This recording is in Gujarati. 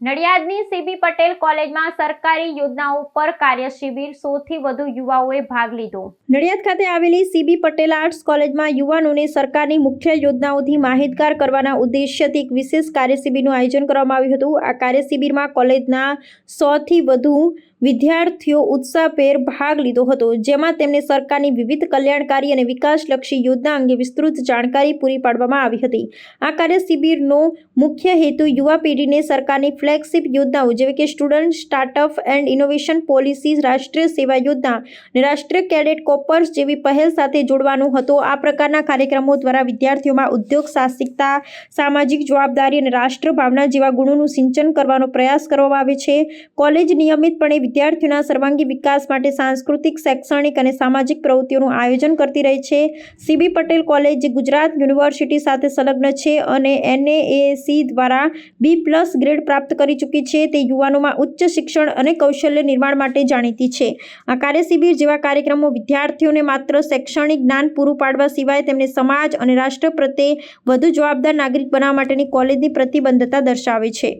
નડિયાદની સીબી પટેલ કોલેજમાં સરકારી યોજનાઓ પર કાર્યશિબિર સૌથી વધુ યુવાઓએ ભાગ લીધો. નડિયાદ ખાતે આવેલી સીબી પટેલ આર્ટ્સ કોલેજમાં યુવાનોને સરકારની મુખ્ય યોજનાઓથી માહિતગાર કરવાના ઉદ્દેશ્યથી એક વિશેષ કાર્યશિબિરનું આયોજન કરવામાં આવ્યું હતું. આ કાર્યશિબિરમાં કોલેજના સોથી વધુ વિદ્યાર્થીઓ ઉત્સાહભેર ભાગ લીધો હતો, જેમાં તેમને સરકારની વિવિધ કલ્યાણકારી અને વિકાસલક્ષી યોજના અંગે વિસ્તૃત જાણકારી પૂરી પાડવામાં આવી હતી. આ કાર્યશિબિરનો મુખ્ય હેતુ યુવા પેઢીને સરકારની ફ્લેગશિપ યોજનાઓ, જેવી કે student startup and innovation policy, રાષ્ટ્રીય સેવા યોજના અને રાષ્ટ્રીય કેડેટ કોપર્સ જેવી પહેલ સાથે જોડવાનો હતો. આ પ્રકારના કાર્યક્રમો દ્વારા વિદ્યાર્થીઓમાં ઉદ્યોગ સાહસિકતા, સામાજિક જવાબદારી અને રાષ્ટ્રભાવના જેવા ગુણોનું સિંચન કરવાનો પ્રયાસ કરવામાં આવે છે. કોલેજ નિયમિતપણે વિદ્યાર્થીઓના સર્વાંગી વિકાસ માટે સાંસ્કૃતિક, શૈક્ષણિક અને સામાજિક પ્રવૃત્તિઓનું આયોજન કરતી રહી છે. સીબી પટેલ કોલેજ જે ગુજરાત યુનિવર્સિટી સાથે સંલગ્ન છે અને એનએએસી દ્વારા બી પ્લસ ગ્રેડ પ્રાપ્ત કરી ચૂકી છે. તે યુવાનોમાં ઉચ્ચ શિક્ષણ અને કૌશલ્ય નિર્માણ માટે જાણીતી છે. આ કાર્યશિબિર જેવા કાર્યક્રમો વિદ્યાર્થીઓને માત્ર શૈક્ષણિક જ્ઞાન પૂરું પાડવા સિવાય તેમને સમાજ અને રાષ્ટ્ર પ્રત્યે વધુ જવાબદાર નાગરિક બનાવવા માટેની કોલેજની પ્રતિબદ્ધતા દર્શાવે છે.